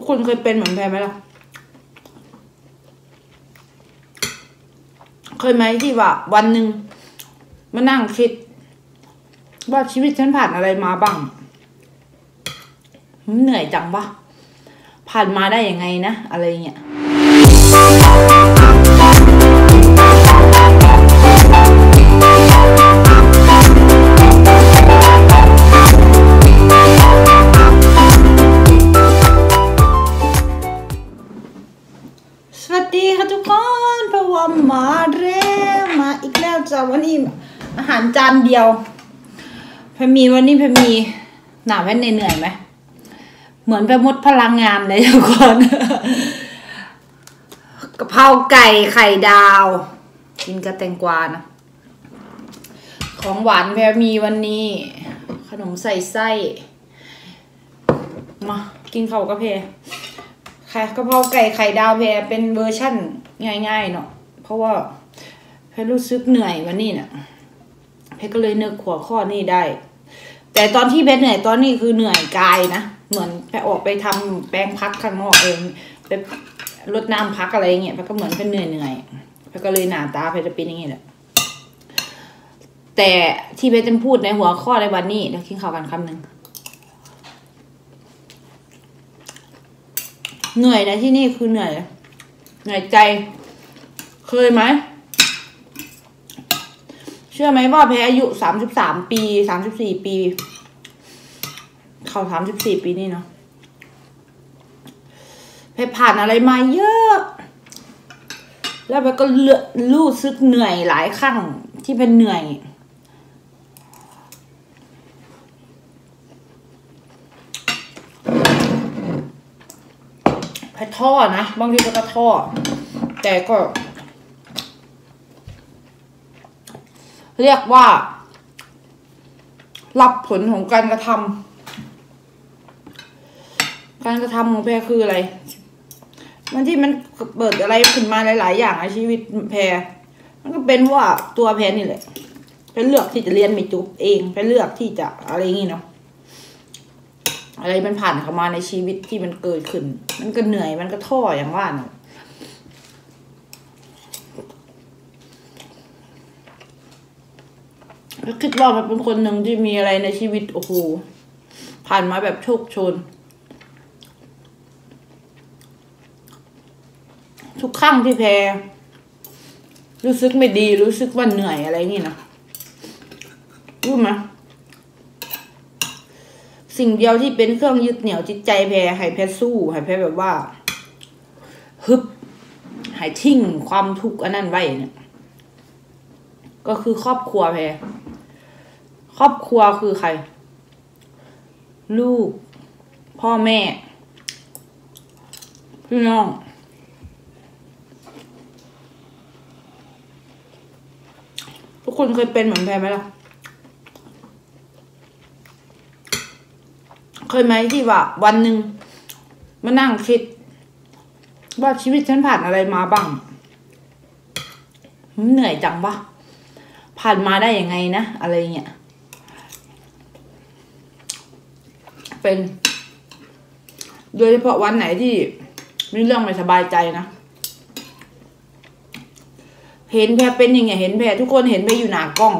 ทุกคนเคยเป็นเหมือนแพรไหมล่ะ เคยไหมที่ว่า วันหนึ่งมานั่งคิด ว่าชีวิตฉันผ่านอะไรมาบ้าง เหนื่อยจังวะผ่านมาได้ยังไงนะ อะไรเงี้ยาหารจานเดียวพมีวันนี้พมีหนาแว่นเหนื่อยไหมเหมือนไปมดพลังงานเลยทุกคนกะเพราไก่ไข่ดาว กินกระแตงกวานะของหวานแพรมีวันนี้ ขนมใส่ไส้มากินเขาวกะเพรค่ะกะเพราไก่ไข่ดาวแพรเป็นเวอร์ชั่นง่ายๆเนาะเพราะว่าแพรรู้สึกเหนื่อยวันนี้เนะ่ะ แพรก็เลยนึกหัวข้อนี้ได้ แต่ตอนที่แพรเหนื่อยตอนนี้คือเหนื่อยกายนะ เหมือนแพออกไปทำแปลงพักข้างนอกเองไปรดน้ำพักอะไรเงี้ยแพรก็เหมือนเป็นเหนื่อยเหนื่อยๆแพรก็เลยหนาตาแพรจะเป็นอย่างนี้แหละแต่ที่แพรจะพูดในหัวข้อในวันนี้เดี๋ยวกินข้าวกันคำหนึ่งเหนื่อยนะที่นี่คือเหนื่อย เหนื่อยใจ เคยไหม ชื่อไหมว่าแพ้อายุสามสิบสามปีสามสิบสี่ปี เขาสามสิบสี่ปีนี่เนาะแพ้ผ่านอะไรมาเยอะ แล้วแพ้ก็เลือรู้สึกเหนื่อยหลายครั้งที่เป็นเหนื่อยแพท่อนะ บางทีก็กระท่อ แต่ก็ เรียกว่า รับผลของการกระทำการกระทำของแพรคืออะไรมันที่มันเปิดอะไรขึ้นมาหลาย ๆ อย่างในชีวิตแพรมันก็เป็นว่าตัวแพรนี่แหละแพรเลือกที่จะเรียนไม่จบเองแพรเลือกที่จะอะไรอย่างงี้เนาะอะไรมันผ่านเข้ามาในชีวิตที่มันเกิดขึ้น มันก็เหนื่อยมันก็ท้ออย่างว่าเนาะ แล้วคิดว่ามันเป็นคนหนึ่งที่มีอะไรในชีวิตโอ้โหผ่านมาแบบโชคชน ทุกครั้งที่แพ้รู้สึกไม่ดีรู้สึกว่าเหนื่อยอะไรนี่นะรู้ไหมสิ่งเดียวที่เป็นเครื่องยึดเหนี่ยวจิตใจแพรให้แพรสู้ให้แพรแบบว่าฮึบให้ทิ้งความทุกข์อันนั้นไว้เนี่ย ก็คือครอบครัวแพร ครอบครัวคือใคร ลูก พ่อแม่ พี่น้องทุกคนเคยเป็นเหมือนแพรไหมล่ะ เคยไหมที่ว่า วันหนึ่งมานั่งคิด ว่าชีวิตฉันผ่านอะไรมาบ้าง เหนื่อยจังวะผ่านมาได้ยังไงนะ อะไรเงี้ย เป็น โดยเฉพาะวันไหนที่มีเรื่องไม่สบายใจนะ เห็นแพรเป็นอยังไงเห็นแพรทุกคนเห็นแพรอยู่หนากล้อง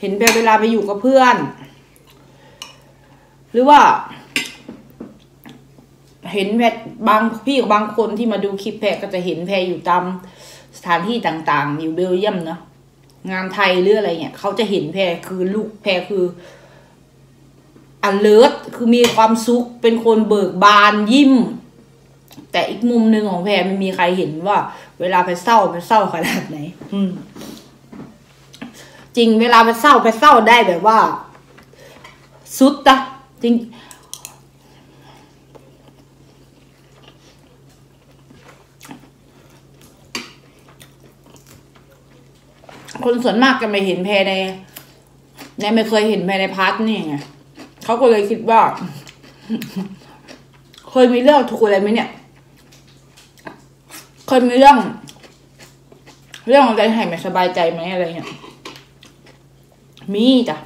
เห็นแพรเวลาไปอยู่กับเพื่อน หรือว่า เห็นแพรบางพี่กับบางคนที่มาดูคลิปแพรก็จะเห็นแพรอยู่ตามสถานที่ต่างๆ อยู่เบลเยียมเนาะงานไทยหรืออะไรเงี้ยเขาจะเห็นแพรคือลูกแพรคือ alert คือมีความสุขเป็นคนเบิกบานยิ้ม แต่อีกมุมหนึ่งของแพรไม่มีใครเห็นว่า เวลาไปเศร้าไปเศร้าขนาดไหน อืม จริงเวลาไปเศร้าไปเศร้าได้แบบว่า สุดอะจริงคนส่วนมากจะไม่เห็นแพรในในไม่เคยเห็นแพรในพาร์ทนี่ไง เขาก็เลยคิดว่า เคยมีเรื่องถูกอะไรไหมเนี่ย เคยมีเรื่อง เรื่องอะไรให้ไม่สบายใจไหมอะไรเงี้ยมีจ้ะ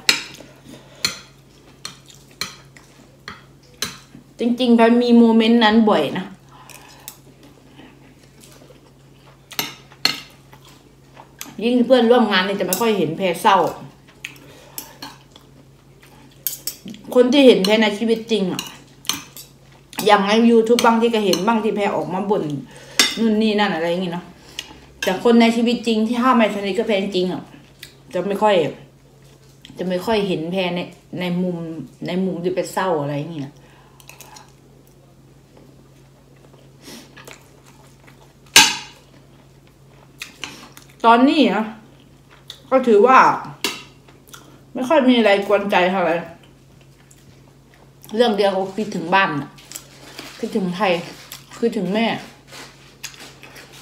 จริงๆแพรมีโมเมนต์นั้นบ่อยนะ ยิ่งเพื่อนร่วมงานเนี่ยจะไม่ค่อยเห็นแพรเศร้า คนที่เห็นแพรในชีวิตจริงอะอย่างใน YouTube บางที่ก็เห็นบ้างที่แพรออกมาบ่นนู่นนี่นั่นอะไรอย่างงี้เนาะแต่คนในชีวิตจริงที่ห้ามไม่สนิทกับแพรจริงอะจะไม่ค่อย จะไม่ค่อยเห็นแพรในในมุมในมุมที่เป็นเศร้าอะไรอย่างเงี้ยตอนนี้นะก็ถือว่า ไม่ค่อยมีอะไรกวนใจเท่าไหร่ เรื่องเดียวก็คิดถึงบ้านคิดถึงไทยคิดถึงแม่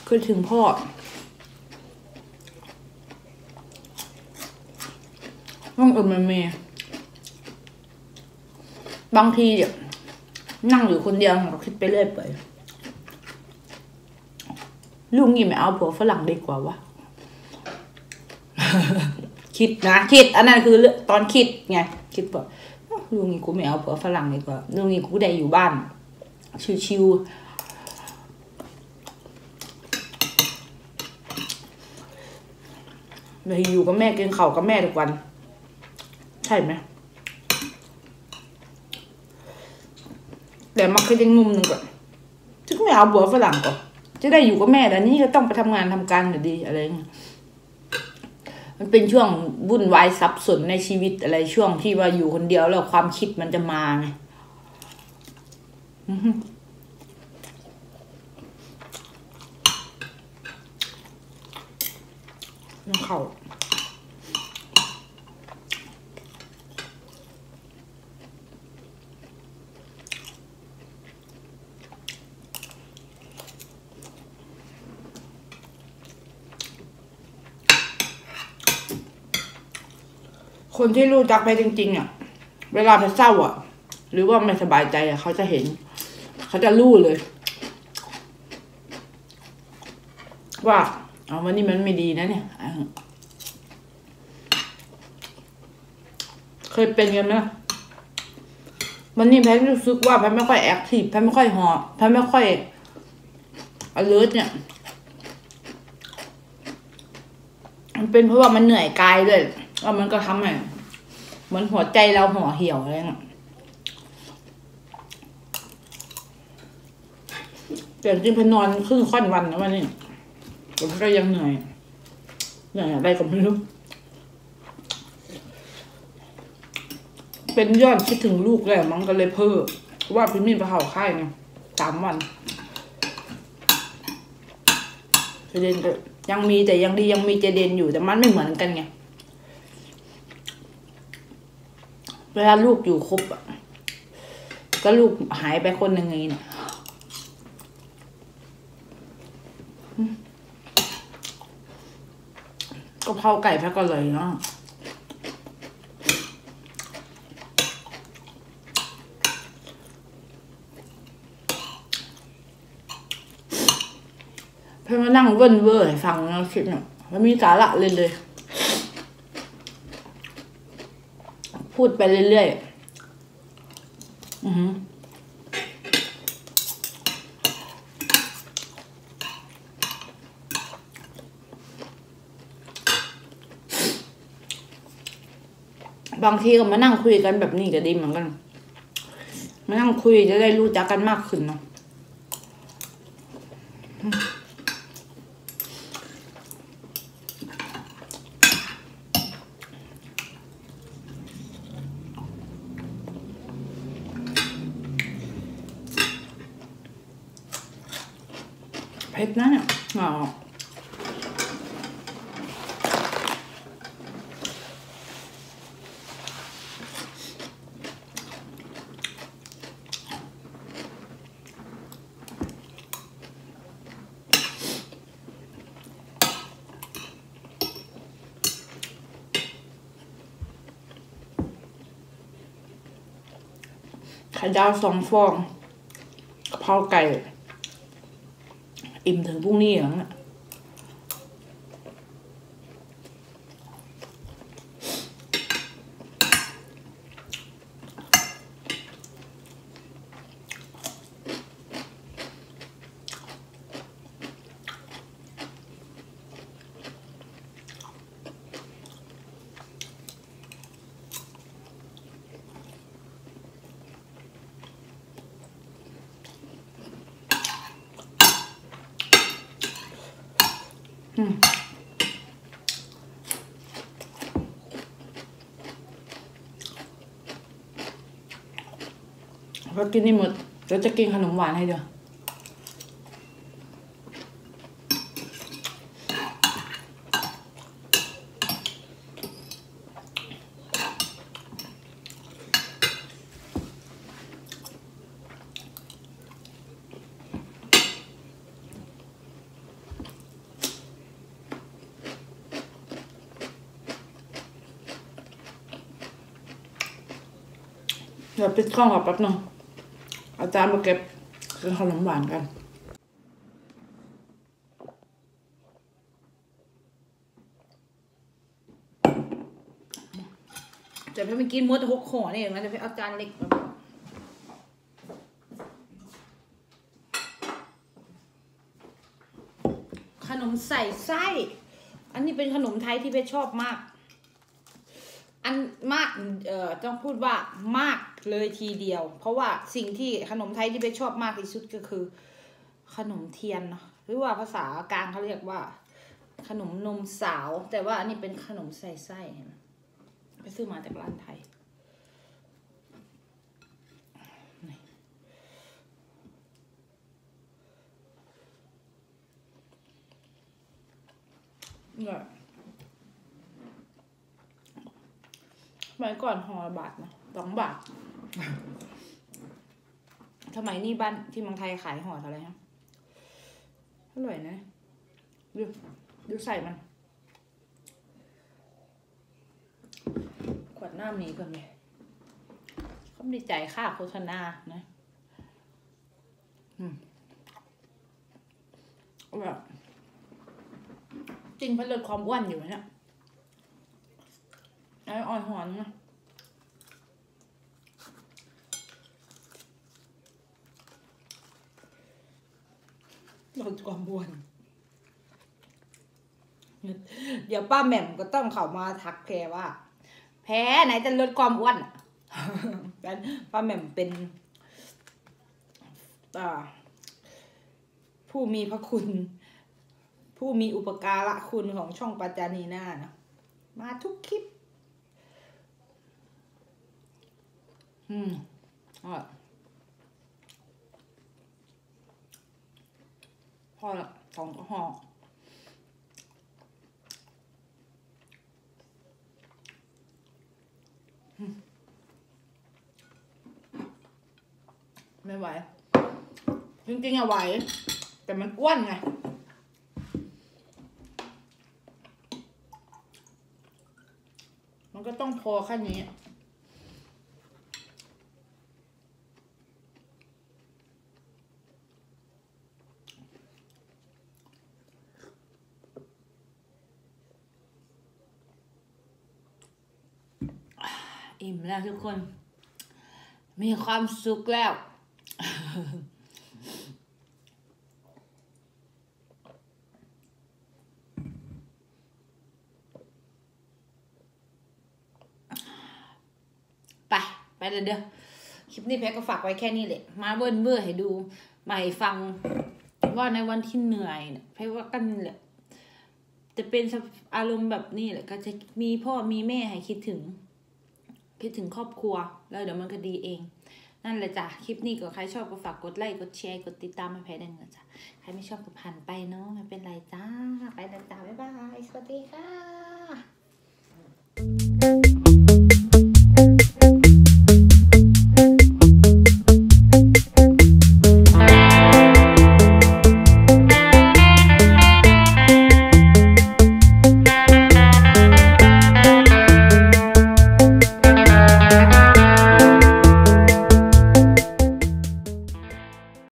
คิดถึงพ่อ ต้องเอิมันเมย์บางทีเนี่ยนั่งอยู่คนเดียวก็คิดไปเรื่อยไปลุงยี่ไม่เอาผัวฝรั่งดีกว่าวะ คิดนะ คิด อันนั้นคือตอนคิดไง คิดว่า ลุงนี่กูไม่เอาผัวฝรั่งดีกว่าลุงนี่กูได้อยู่บ้าน ชิวๆเลยอยู่กับแม่กินข้าวกับแม่ทุกวัน ใช่ไหมแต่มาคิดอีกมุมหนึ่งก่อนถึงไม่เอาผัวฝรั่งก่อนจะได้อยู่กับแม่แต่นี่ก็ต้องไปทำงานทำการอยู่ดีอะไรเงี้ย มันเป็นช่วงวุ่นวายซับสนในชีวิตอะไรช่วงที่ว่าอยู่คนเดียวแล้วความคิดมันจะมาไงเข้า คนที่รู้จักไปจริง ๆ อะ เวลาไปเศร้าอะ หรือว่าไม่สบายใจอะ เขาจะเห็น เขาจะรู้เลย ว่าเอาวันนี้มันไม่ดีนะเนี่ยเคยเป็นกันไหมวันนี้แพทย์รู้สึกว่าแพทย์ไม่ค่อยแอคทีฟแพทย์ไม่ค่อยหอแพทย์ไม่ค่อย alert เนี่ยมันเป็นเพราะว่ามันเหนื่อยกายด้วยแล้วมันก็ทำให้ เหมือนหัวใจเราห่อเหี่ยวอะไรเงี้ยแต่จริงพนอนครึ่งค่อนวันนะวันนี้ผมก็ยังเหนื่อยเหนื่อยอะไรก็ไม่รู้เป็นยอดคิดถึงลูกแล้วมันก็เลยเพิ่มว่าพี่มีนไปเห่าค่ายไงสามวันเจเดนก็ยังมีแต่ยังดียังมีเจเดนอยู่แต่มันไม่เหมือนกันไง เวลาลูกอยู่ครบอะก็ลูกหายไปคนหนึ่งไงเนี่ยก็เพราไก่แพ้ก็เลยเนาะเพื่อนมานั่งเว่นเวอให้ฟังนะคลิปเนี่ยมันมีสาระเลยเลย พูดไปเรื่อยๆ อืออบางทีก็มานั่งคุยกันแบบนี้ก็ดีเหมือนกัน มานั่งคุยจะได้รู้จักกันมากขึ้นเนาะ เผ็ดนะเนี่ยอ๋อไข่ดาวสองฟองกะเพราไก่ อิ่มถึง เรากินนี่หมดเดี๋ยวจะกินขนมหวานให้เดี๋ยว เดี๋ยวปิดกล้องก่อนแป๊บนึงอาจารย์มาเก็บกินขนมหวานกันเดี๋ยวพี่ไปกินมดหกห่อนี่เองนะเดี๋ยวพี่เอาจานเล็กมาขนมใส่ไส้ อันนี้เป็นขนมไทยที่เพชชอบมาก อันมาก เอ่อ ต้องพูดว่ามาก เลยทีเดียว เพราะว่าสิ่งที่ขนมไทยที่เพชรชอบมากที่สุดก็คือ ขนมเทียนหรือว่าภาษากลางเขาเรียกว่า ขนมนมสาว แต่ว่าอันนี้เป็นขนมใส่ไส้เห็นไหมไปซื้อมาจากร้านไทยเนี่ยสมัยก่อนห่อละบาทนะ สองบาท สมัยนี้บ้านที่เมืองไทยขายห่อเท่าไหร่ฮะอร่อยนะ ดูดูใส่มัน ขวดหน้ามีก่อนเลยเขาไม่ได้จ่ายค่าโฆษณานะอืมแบบจริงเพราะลดความอ้วนอยู่เนี่ยไอ้อ่อนหอนนะ ลดความอ้วนเดี๋ยวป้าแหม่มก็ต้องเข้ามาทักแกว่า แพ้ไหนจะลดความอ้วนป้าแหม่มเป็นผู้มีพระคุณ ผู้มีอุปการะคุณของช่องปัจจานีนานะมาทุกคลิป อืมอะ พอละสองกระห่อไม่ไหว จริงๆอะไหว แต่มันอ้วนไงมันก็ต้องพอแค่นี้ อิ่ม แล้วทุกคน มีความสุขแล้ว ไป ไปเลยเด้อคลิปนี้แพ็กก็ฝากไว้แค่นี้แหละ มาเบิ้ลเบอร์ให้ดูมาให้ฟังว่าในวันที่เหนื่อยเนี่ยแพ็กว่ากันแหละจะเป็นอารมณ์แบบนี้แหละก็จะมีพ่อมีแม่ให้คิดถึง คิดถึงครอบครัว แล้วเดี๋ยวมันก็ดีเอง นั่นแหละจ้ะ คลิปนี้ก็ใครชอบก็ฝากกดไลค์กดแชร์กดติดตามไม่แพ้ได้นะจ้ะ ใครไม่ชอบก็ผ่านไปเนาะไม่เป็นไรจ้า ไปแล้วจ้าบ๊ายบาย สวัสดีค่ะ